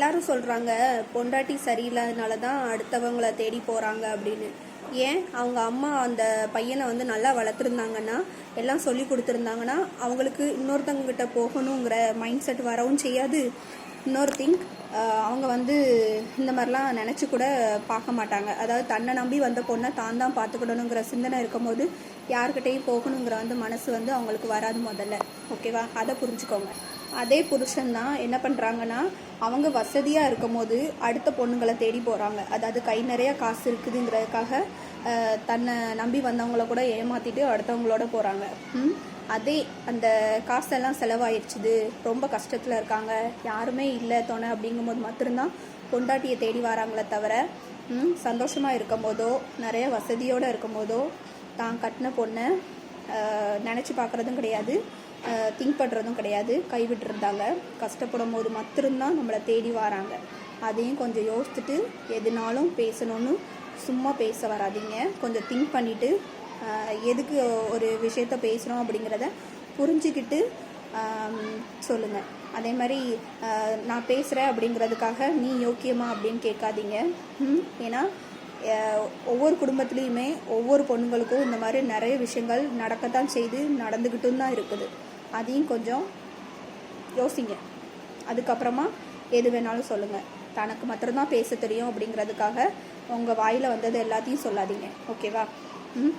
எல்லாரும் சொல்கிறாங்க பொண்டாட்டி சரியில்லாதனால தான் அடுத்தவங்கள தேடி போகிறாங்க அப்படின்னு. ஏன்? அவங்க அம்மா அந்த பையனை வந்து நல்லா வளர்த்துருந்தாங்கன்னா எல்லாம் சொல்லி கொடுத்துருந்தாங்கன்னா அவங்களுக்கு இன்னொருத்தவங்க கிட்ட போகணுங்கிற மைண்ட் செட் வரவும் செய்யாது. இன்னொரு திங் அவங்க வந்து இந்த மாதிரிலாம் நினச்சி கூட பார்க்க மாட்டாங்க. அதாவது தன்னை நம்பி வந்த பொண்ணை தான் தான் பார்த்துக்கிடணுங்கிற சிந்தனை இருக்கும்போது யார்கிட்டையும் போகணுங்கிற வந்து மனசு வந்து அவங்களுக்கு வராது முதல்ல. ஓகேவா? அதை புரிஞ்சுக்கோங்க. அதே புருஷன் தான் என்ன பண்ணுறாங்கன்னா அவங்க வசதியாக இருக்கும் போது அடுத்த பொண்ணுங்களை தேடி போகிறாங்க அதாவது கை நிறைய காசு இருக்குதுங்கிறதுக்காக தன்னை நம்பி வந்தவங்கள கூட ஏமாற்றிட்டு அடுத்தவங்களோட போகிறாங்க அதே அந்த காசெல்லாம் செலவாயிடுச்சுது ரொம்ப கஷ்டத்தில் இருக்காங்க. யாருமே இல்லை துணை அப்படிங்கும்போது மட்டும்தான் பொண்டாட்டியை தேடி வராங்களே தவிர சந்தோஷமாக இருக்கும் போதோ நிறைய வசதியோடு இருக்கும் போதோ தான் கட்டின பொண்ணை நினச்சி பார்க்குறதும் கிடையாது. திங்க் பண்ணுறதும் கிடையாது. கைவிட்டுருந்தாங்க கஷ்டப்படும் போது மட்டும்தான் நம்மளை தேடி வராங்க. அதையும் கொஞ்சம் யோசிச்சுட்டு எதுனாலும் பேசணும்னு சும்மா பேச வராதீங்க. கொஞ்சம் திங்க் பண்ணிவிட்டு எதுக்கு ஒரு விஷயத்த பேசுகிறோம் அப்படிங்கிறத புரிஞ்சுக்கிட்டு சொல்லுங்கள் அதே மாதிரி நான் பேசுகிறேன் அப்படிங்கிறதுக்காக நீ யோக்கியமா அப்படின்னு கேட்காதீங்க. ஏன்னா ஒவ்வொரு குடும்பத்துலேயுமே ஒவ்வொரு பொண்ணுங்களுக்கும் இந்த மாதிரி நிறைய விஷயங்கள் நடக்கத்தான் செய்து நடந்துக்கிட்டும் தான் இருக்குது. அதையும் கொஞ்சம் யோசிங்க. அதுக்கப்புறமா எது வேணாலும் சொல்லுங்கள் தனக்கு மட்டும்தான் பேச தெரியும் அப்படிங்கிறதுக்காக உங்கள் வாயில் வந்தது எல்லாத்தையும் சொல்லாதீங்க. ஓகேவா ம்?